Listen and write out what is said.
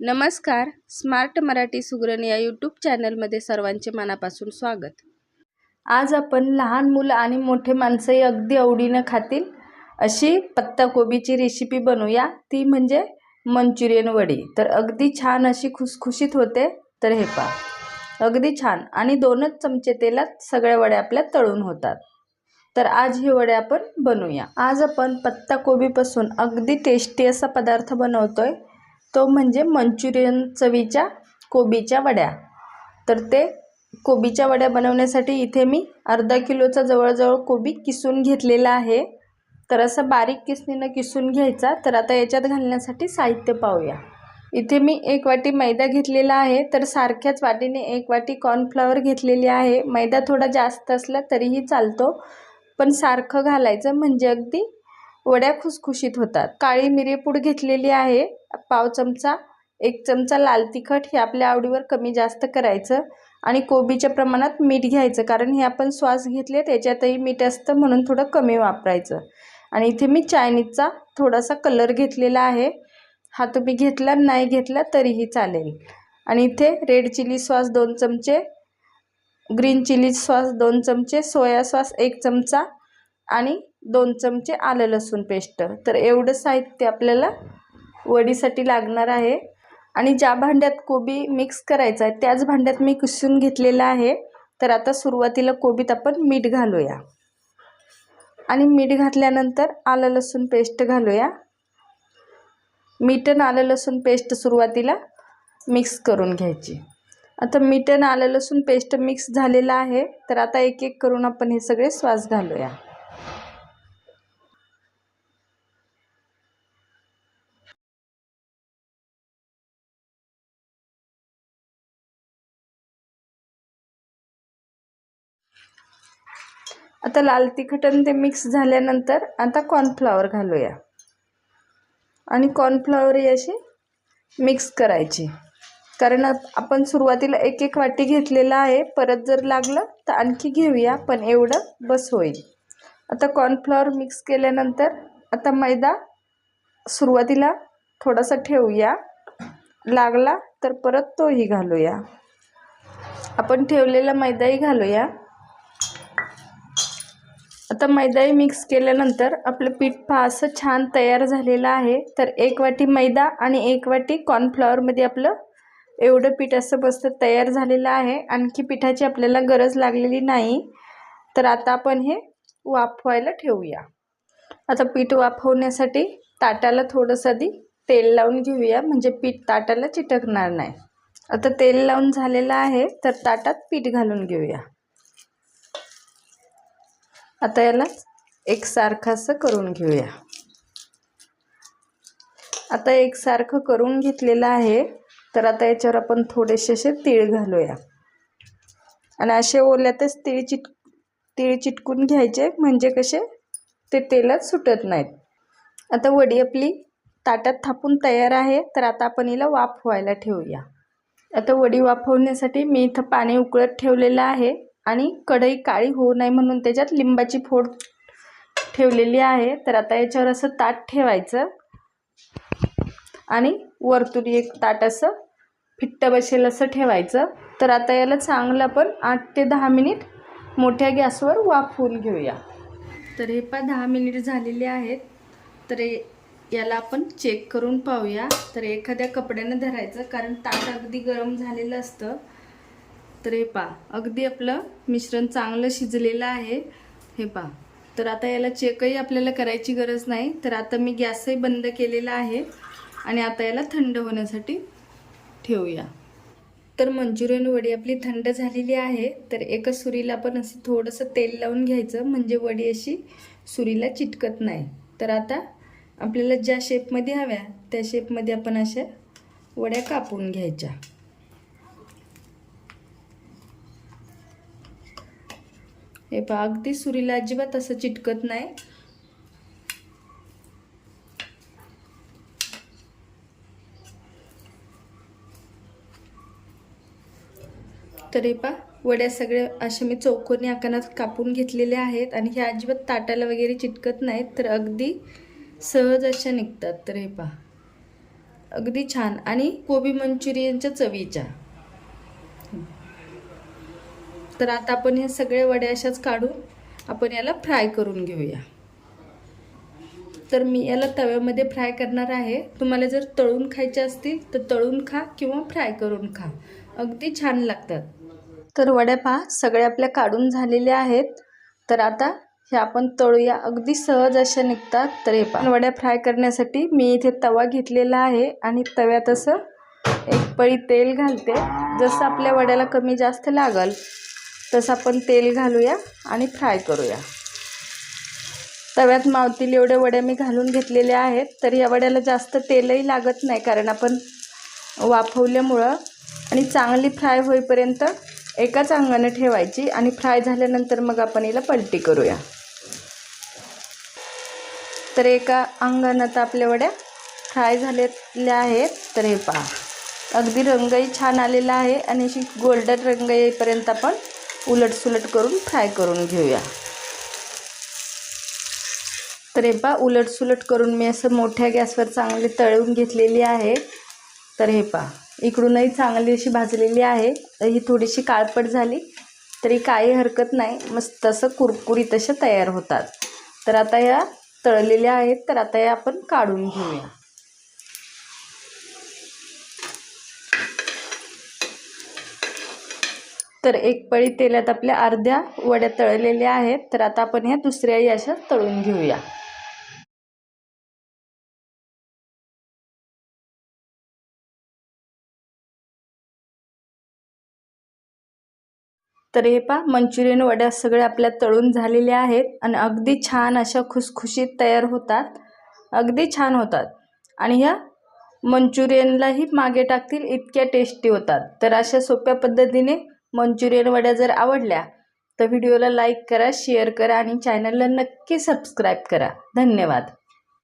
नमस्कार. स्मार्ट मराठी सुगरण या यूट्यूब चॅनलमध्ये सर्वांचे मनापासून स्वागत. आज आपण लहान मुलं आणि मोठे माणसंही अगदी आवडीनं खातील अशी पत्ताकोबीची रेसिपी बनवूया. ती म्हणजे मंचुरियन वडी. तर अगदी छान अशी खुसखुशीत होते. तर हे पहा. अगदी छान. आणि दोनच चमचे तेलात सगळ्या वड्या आपल्या तळून होतात. तर आज ही वडे आपण बनवूया. आज आपण पत्ताकोबीपासून अगदी टेस्टी असा पदार्थ बनवतोय. तो म्हणजे मंचुरियन चवीच्या कोबीच्या वड्या. तर ते कोबीच्या वड्या बनवण्यासाठी इथे मी अर्धा किलोचा जवळजवळ कोबी किसून घेतलेला आहे. तर असं बारीक किसणीनं किसून घ्यायचा. तर आता याच्यात घालण्यासाठी साहित्य पाहूया. इथे मी एक वाटी मैदा घेतलेला आहे. तर सारख्याच वाटीने एक वाटी कॉर्नफ्लॉवर घेतलेली आहे. मैदा थोडा जास्त असला तरीही चालतो. पण सारखं घालायचं म्हणजे अगदी वड्या खुसखुशीत होतात. काळी मिरीपूड घेतलेली आहे. पाव चमचा एक चमचा लाल तिखट हे आपल्या आवडीवर कमी जास्त करायचं आणि कोबीच्या प्रमाणात मीठ घ्यायचं कारण हे आपण श्वास घेतले त्याच्यातही मीठ असतं म्हणून थोडं कमी वापरायचं. आणि इथे मी चायनीजचा थोडासा कलर घेतलेला आहे. हा तुम्ही घेतला नाही घेतला तरीही चालेल. आणि इथे रेड चिली सॉस दोन चमचे ग्रीन चिली सॉस दोन चमचे सोया सॉस एक चमचा आणि दोन चमचे आलं लसूण पेस्ट. तर एवढं साहित्य आपल्याला वडीसाठी लागणार आहे. आणि ज्या भांड्यात कोबी मिक्स करायचा आहे त्याच भांड्यात मी किसून घेतलेलं आहे. तर आता सुरुवातीला कोबीत आपण मीठ घालूया. आणि मीठ घातल्यानंतर आलं लसूण पेस्ट घालूया. मीठ आलं लसूण पेस्ट सुरुवातीला मिक्स करून घ्यायची. आता मीठन आलं लसूण पेस्ट मिक्स झालेलं आहे. तर आता एक एक करून आपण हे सगळे श्वास घालूया. आता लाल तिखटन ते मिक्स झाल्यानंतर आता कॉर्नफ्लॉवर घालूया. आणि कॉर्नफ्लॉवर ही अशी मिक्स करायची. कारण आपण सुरुवातीला एक एक वाटी घेतलेला आहे. परत जर लागलं तर आणखी घेऊया पण एवढं बस होईल. आता कॉर्नफ्लॉवर मिक्स केल्यानंतर आता मैदा सुरुवातीला थोडासा ठेवूया. लागला तर परत तोही घालूया. आपण ठेवलेला मैदाही घालूया. आता मैदाही मिक्स केल्यानंतर आपलं पीठ पहा असं छान तयार झालेलं आहे. तर एक वाटी मैदा आणि एक वाटी कॉर्नफ्लॉवरमध्ये आपलं एवढं पीठ असं मस्त तयार झालेलं आहे. आणखी पिठाची आपल्याला गरज लागलेली नाही. तर आता आपण हे वाफवायला ठेवूया. आता पीठ वाफवण्यासाठी ताटाला थोडंसं आधी तेल लावून घेऊया म्हणजे पीठ ताटाला चिटकणार नाही. आता तेल लावून झालेलं आहे तर ताटात पीठ घालून घेऊया. आता याला एकसारखं असं करून घेऊया. आता एकसारखं करून घेतलेलं आहे. तर आता याच्यावर आपण थोडेसे असे तीळ घालूया. आणि असे ओल्यातच तीळ चिट तीळ चिटकून घ्यायचे म्हणजे कसे? ते तेलात सुटत नाहीत. आता वडी आपली ताटात थापून तयार आहे. तर आता आपण हिला वाफवायला ठेवूया. आता वडी वाफवण्यासाठी मी इथं पाणी उकळत ठेवलेलं आहे. आणि कढई काळी होऊ नये म्हणून त्याच्यात लिंबाची फोड ठेवलेली आहे. तर आता याच्यावर असं ताट ठेवायचं. आणि वरतून एक ताट असं फिट्ट बसेल असं ठेवायचं. तर आता याला चांगलं आपण आठ ते दहा मिनिट मोठ्या गॅसवर वाफवून घेऊया. तर हे पा दहा मिनिट झालेले आहेत. तर याला आपण चेक करून पाहूया. तर एखाद्या कपड्यानं धरायचं कारण ताट अगदी गरम झालेलं असतं. तर हे पा. अगदी आपलं मिश्रण चांगलं शिजलेलं आहे. हे पा. तर आता याला चेकही आपल्याला करायची गरज नाही. तर आता मी गॅसही बंद केलेला आहे. आणि आता याला थंड होण्यासाठी ठेवूया. तर मंचुरियन वडी आपली थंड झालेली आहे. तर एका सुरीला आपण असं थोडंसं तेल लावून घ्यायचं. म्हणजे वडी अशी सुरीला चिटकत नाही. तर आता आपल्याला ज्या शेपमध्ये हव्या त्या शेपमध्ये आपण अशा वड्या कापून घ्यायच्या. हे पहा अगदी सुरीला अजिबात असं चिटकत नाही. तर हे पहा वड्या सगळ्या अशा मी चौकोनी आकारात कापून घेतलेल्या आहेत आणि ह्या अजिबात ताटाला वगैरे चिटकत नाहीत तर अगदी सहज अशा निघतात. तर हे पहा अगदी छान. आणि कोबी मंचुरियनच्या चवीच्या. तर आता आपण हे सगळे वडे अशाच काढून आपण याला फ्राय करून घेऊया. तर मी याला तव्यामध्ये फ्राय करणार आहे. तुम्हाला जर तळून खायचे असतील तर तळून खा किंवा फ्राय करून खा. अगदी छान लागतात. तर वड्या पहा सगळ्या आपल्या काढून झालेल्या आहेत. तर आता हे आपण तळूया. अगदी सहज अशा निघतात. तर हे पहा. वड्या फ्राय करण्यासाठी मी इथे तवा घेतलेला आहे आणि तव्यात असं एक पळी तेल घालते. जसं आपल्या वड्याला कमी जास्त लागल तसं आपण तेल घालूया आणि फ्राय करूया. तव्यात मावतील एवढे वड्या मी घालून घेतलेल्या आहेत तर या वड्याला जास्त तेलही लागत नाही कारण आपण वाफवल्यामुळं आणि चांगली फ्राय होईपर्यंत एकाच अंगाने ठेवायची आणि फ्राय झाल्यानंतर मग आपण हिला पलटी करूया. तर एका अंगानं तर आपल्या वड्या फ्राय झालेल्या आहेत तर हे पहा. अगदी रंगही छान आलेला आहे आणि अशी गोल्डन रंग येईपर्यंत आपण उलटसुलट करून फ्राय करून घेऊया. तर हे पहा उलटसुलट करून मी असं मोठ्या गॅसवर चांगली तळून घेतलेली आहे. तर हे पहा इकडूनही चांगली अशी भाजलेली आहे. ही थोडीशी काळपट झाली तरी काही हरकत नाही. मस्त तसं कुरकुरीत अशा तयार होतात. तर आता या तळलेल्या आहेत तर आता या आपण काढून घेऊया. तर एक पळी तेलात आपल्या अर्ध्या वड्या तळलेल्या आहेत. तर आता आपण ह्या दुसऱ्याही अशा तळून घेऊया. तर हे पहा मंचुरियन वड्या सगळ्या आपल्या तळून झालेल्या आहेत आणि अगदी छान अशा खुसखुशीत तयार होतात. अगदी छान होतात. आणि ह्या मंचुरियनलाही मागे टाकतील इतक्या टेस्टी होतात. तर अशा सोप्या पद्धतीने मंचुरियन वड्या जर आवडल्या तर व्हिडिओला लाईक करा शेअर करा आणि चॅनलला नक्की सबस्क्राईब करा. धन्यवाद.